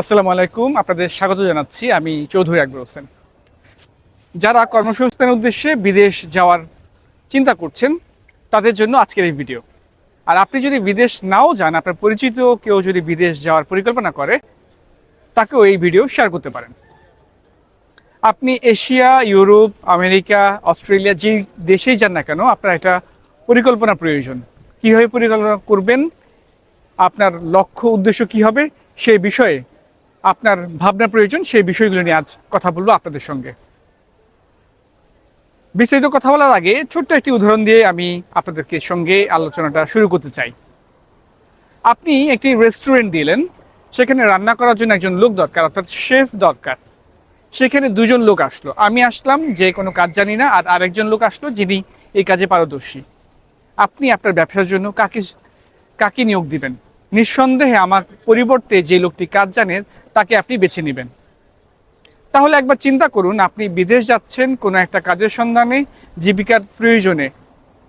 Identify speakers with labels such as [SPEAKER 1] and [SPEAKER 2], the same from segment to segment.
[SPEAKER 1] আসসালামু আলাইকুম, আপনাদের স্বাগত জানাচ্ছি। আমি চৌধুরী আকবর হোসেন। যারা কর্মসংস্থানের উদ্দেশ্যে বিদেশ যাওয়ার চিন্তা করছেন, তাদের জন্য আজকের এই ভিডিও। আর আপনি যদি বিদেশ নাও যান, আপনার পরিচিত কেউ যদি বিদেশ যাওয়ার পরিকল্পনা করে, তাকেও এই ভিডিও শেয়ার করতে পারেন। আপনি এশিয়া, ইউরোপ, আমেরিকা, অস্ট্রেলিয়া যে দেশেই যান না কেন, আপনার একটা পরিকল্পনা প্রয়োজন। কীভাবে পরিকল্পনা করবেন? আপনার লক্ষ্য, উদ্দেশ্য কী হবে? সেই বিষয়ে আপনার ভাবনা প্রয়োজন, সেই বিষয়গুলো নিয়ে আজ কথা বলব আপনাদের সঙ্গে। বিস্তারিত কথা বলার আগে ছোট্ট একটি উদাহরণ দিয়ে আমি আপনাদেরকে সঙ্গে আলোচনাটা শুরু করতে চাই। আপনি একটি রেস্টুরেন্ট দিলেন, সেখানে রান্না করার জন্য একজন লোক দরকার, অর্থাৎ শেফ দরকার। সেখানে দুজন লোক আসলো। আমি আসলাম, যে কোনো কাজ জানি না, আর আরেকজন লোক আসলো যিনি এই কাজে পারদর্শী। আপনি আপনার ব্যবসার জন্য কাকে কাকে নিয়োগ দিবেন? নিঃসন্দেহে আমার পরিবর্তে যে লোকটি কাজ জানে তাকে আপনি বেছে নেবেন। তাহলে একবার চিন্তা করুন, আপনি বিদেশ যাচ্ছেন, কোনো একটা কাজের সন্ধানে, জীবিকার প্রয়োজনে,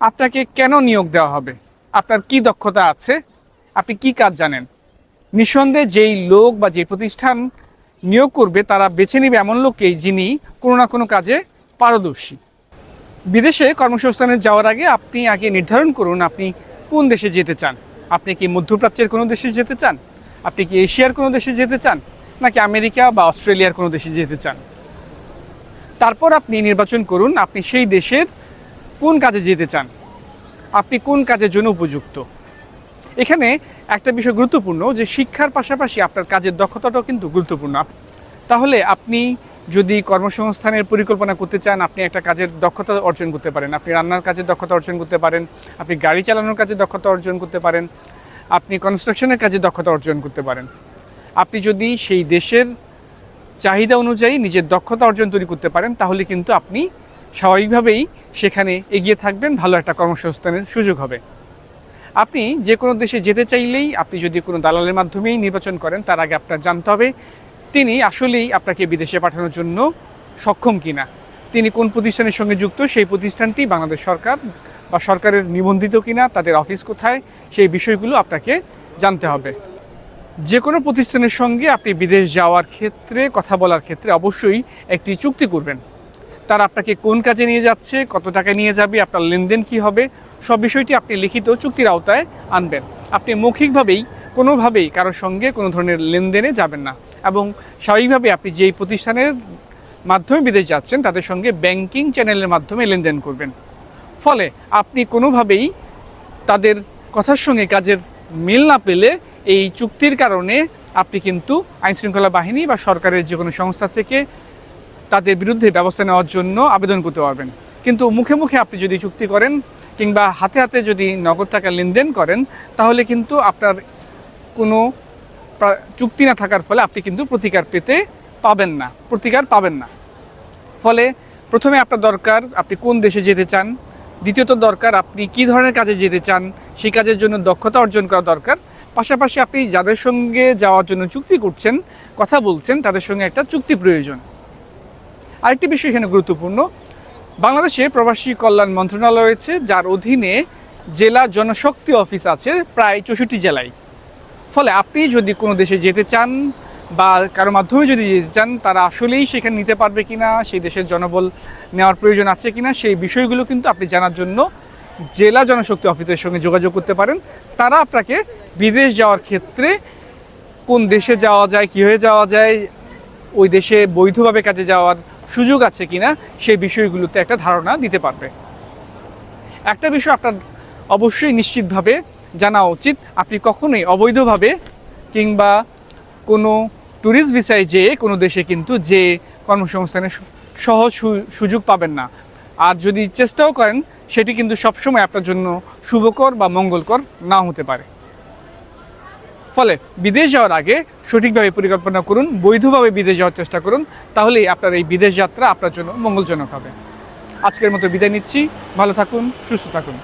[SPEAKER 1] আপনাকে কেন নিয়োগ দেওয়া হবে? আপনার কি দক্ষতা আছে? আপনি কি কাজ জানেন? নিঃসন্দেহে যেই লোক বা যে প্রতিষ্ঠান নিয়োগ করবে, তারা বেছে নেবে এমন লোককেই যিনি কোনো না কোনো কাজে পারদর্শী। বিদেশে কর্মসংস্থানে যাওয়ার আগে আপনি আগে নির্ধারণ করুন, আপনি কোন দেশে যেতে চান? আপনি কি মধ্যপ্রাচ্যের কোনো দেশে যেতে চান? আপনি কি এশিয়ার কোনো দেশে যেতে চান? নাকি আমেরিকা বা অস্ট্রেলিয়ার কোনো দেশে যেতে চান? তারপর আপনি নির্বাচন করুন, আপনি সেই দেশের কোন কাজে যেতে চান? আপনি কোন কাজের জন্য উপযুক্ত? এখানে একটা বিষয় গুরুত্বপূর্ণ যে শিক্ষার পাশাপাশি আপনার কাজের দক্ষতাটাও কিন্তু গুরুত্বপূর্ণ। তাহলে আপনি যদি কর্মসংস্থানের পরিকল্পনা করতে চান, আপনি একটা কাজের দক্ষতা অর্জন করতে পারেন। আপনি রান্নার কাজের দক্ষতা অর্জন করতে পারেন, আপনি গাড়ি চালানোর কাজে দক্ষতা অর্জন করতে পারেন, আপনি কনস্ট্রাকশনের কাজে দক্ষতা অর্জন করতে পারেন। আপনি যদি সেই দেশের চাহিদা অনুযায়ী নিজের দক্ষতা অর্জন তৈরি করতে পারেন, তাহলে কিন্তু আপনি স্বাভাবিকভাবেই সেখানে এগিয়ে থাকবেন, ভালো একটা কর্মসংস্থানের সুযোগ হবে। আপনি যে কোনো দেশে যেতে চাইলেই আপনি যদি কোনো দালালের মাধ্যমেই নির্বাচন করেন, তার আগে আপনার জানতে হবে, তিনি আসলেই আপনাকে বিদেশে পাঠানোর জন্য সক্ষম কিনা। তিনি কোন প্রতিষ্ঠানের সঙ্গে যুক্ত, সেই প্রতিষ্ঠানটি বাংলাদেশ সরকার বা সরকারের নিবন্ধিত কিনা, তাদের অফিস কোথায়, সেই বিষয়গুলো আপনাকে জানতে হবে। যে কোনো প্রতিষ্ঠানের সঙ্গে আপনি বিদেশ যাওয়ার ক্ষেত্রে, কথা বলার ক্ষেত্রে অবশ্যই একটি চুক্তি করবেন। তারা আপনাকে কোন কাজে নিয়ে যাচ্ছে, কত টাকা নিয়ে যাবে, আপনার লেনদেন কি হবে, সব বিষয়টি আপনি লিখিত চুক্তির আওতায় আনবেন। আপনি মৌখিকভাবেই, কোনোভাবেই কারোর সঙ্গে কোনো ধরনের লেনদেনে যাবেন না এবং স্বাভাবিকভাবে আপনি যেই প্রতিষ্ঠানের মাধ্যমে বিদেশ যাচ্ছেন, তাদের সঙ্গে ব্যাংকিং চ্যানেলের মাধ্যমে লেনদেন করবেন। ফলে আপনি কোনোভাবেই তাদের কথার সঙ্গে কাজের মিল না পেলে এই চুক্তির কারণে আপনি কিন্তু আইনশৃঙ্খলা বাহিনী বা সরকারের যে কোনো সংস্থা থেকে তাদের বিরুদ্ধে ব্যবস্থা নেওয়ার জন্য আবেদন করতে পারবেন। কিন্তু মুখে মুখে আপনি যদি চুক্তি করেন কিংবা হাতে হাতে যদি নগদ টাকা লেনদেন করেন, তাহলে কিন্তু আপনার কোনো চুক্তি না থাকার ফলে আপনি কিন্তু প্রতিকার পেতে পাবেন না, প্রতিকার পাবেন না। ফলে প্রথমে আপনার দরকার আপনি কোন দেশে যেতে চান, দ্বিতীয়ত দরকার আপনি কি ধরনের কাজে যেতে চান, সেই কাজের জন্য দক্ষতা অর্জন করা দরকার পাশাপাশি আপনি যাদের সঙ্গে যাওয়ার জন্য চুক্তি করছেন, কথা বলছেন, তাদের সঙ্গে একটা চুক্তি প্রয়োজন। আরেকটি বিষয় এখানে গুরুত্বপূর্ণ। বাংলাদেশে প্রবাসী কল্যাণ মন্ত্রণালয় রয়েছে, যার অধীনে জেলা জনশক্তি অফিস আছে প্রায় চৌষট্টি জেলায়। ফলে আপনি যদি কোনো দেশে যেতে চান বা কারও মাধ্যমে যদি যেতে চান, তারা আসলেই সেখানে নিতে পারবে কিনা, সেই দেশের জনবল নেওয়ার প্রয়োজন আছে কিনা, সেই বিষয়গুলো কিন্তু আপনি জানার জন্য জেলা জনশক্তি অফিসের সঙ্গে যোগাযোগ করতে পারেন। তারা আপনাকে বিদেশ যাওয়ার ক্ষেত্রে কোন দেশে যাওয়া যায় কীভাবে যাওয়া যায়, ওই দেশে বৈধভাবে কাজে যাওয়ার সুযোগ আছে কি না সেই বিষয়গুলোতে একটা ধারণা দিতে পারবে। একটা বিষয় আপনার অবশ্যই নিশ্চিতভাবে জানা উচিত, আপনি কখনোই অবৈধভাবে কিংবা কোনো ট্যুরিস্ট ভিসায় যেয়ে কোনো দেশে কিন্তু যে কর্মসংস্থানের সহজ সুযোগ পাবেন না। আর যদি চেষ্টাও করেন সেটি কিন্তু সবসময় আপনার জন্য শুভকর বা মঙ্গলকর না হতে পারে। ফলে বিদেশ যাওয়ার আগে সঠিকভাবে পরিকল্পনা করুন, বৈধভাবে বিদেশ যাওয়ার চেষ্টা করুন, তাহলেই আপনার এই বিদেশ যাত্রা আপনার জন্য মঙ্গলজনক হবে। আজকের মতো বিদায় নিচ্ছি। ভালো থাকুন, সুস্থ থাকুন।